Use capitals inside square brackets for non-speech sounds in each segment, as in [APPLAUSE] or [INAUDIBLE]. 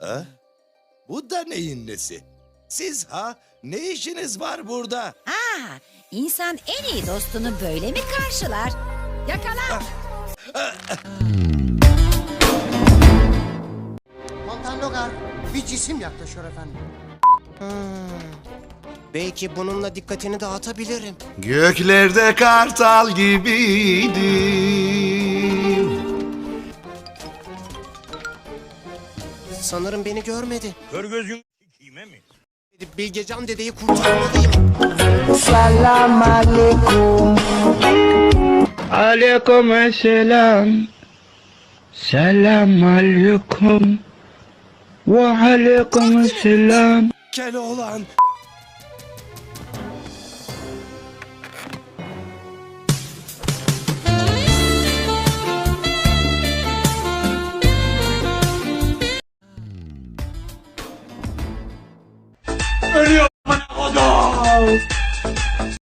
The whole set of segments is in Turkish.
Ha? Bu da neyin nesi? Siz ha? Ne işiniz var burada? Aa, insan en iyi dostunu böyle mi karşılar? Yakala! Montanlogar bir cisim yaklaşıyor efendim. Belki bununla dikkatini dağıtabilirim. Göklerde kartal gibiydim. Sanırım beni görmedi. Kör gözün kime mi? Bilgecan dedeyi kurtarmalıyım. Aleyküm selam. Selam aleyküm. Ve aleyküm selam. Keloğlan.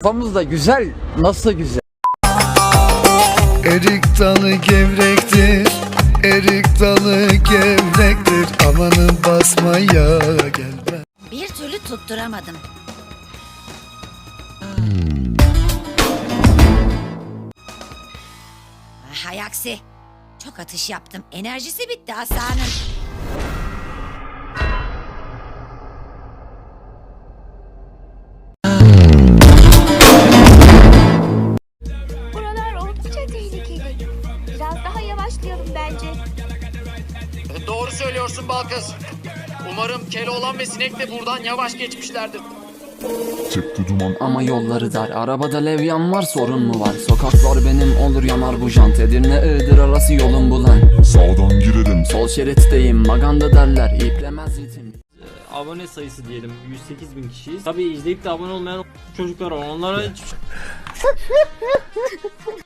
Kafamız da güzel. Nasıl güzel? Erik dalı gevrektir. Erik dalı gevrektir. Amanın basmaya gelme. Bir türlü tutturamadım. Hay aksi. Çok atış yaptım. Enerjisi bitti Hasan'ın. Biraz daha yavaşlayalım bence. Doğru söylüyorsun Balkız. Umarım Keloğlan ve Sinek de buradan yavaş geçmişlerdir. Ama yolları dar. Arabada levyan var sorun mu var? Sokaklar benim olur yanar bu jant. Edirne Iğdır arası yolun bulan. Sağdan girelim. Sol şeritteyim maganda derler. İplemez ritim. abone sayısı diyelim 108 bin kişiyiz. Tabii izleyip de abone olmayan çocuklar var. Onlara hiç [LAUGHS]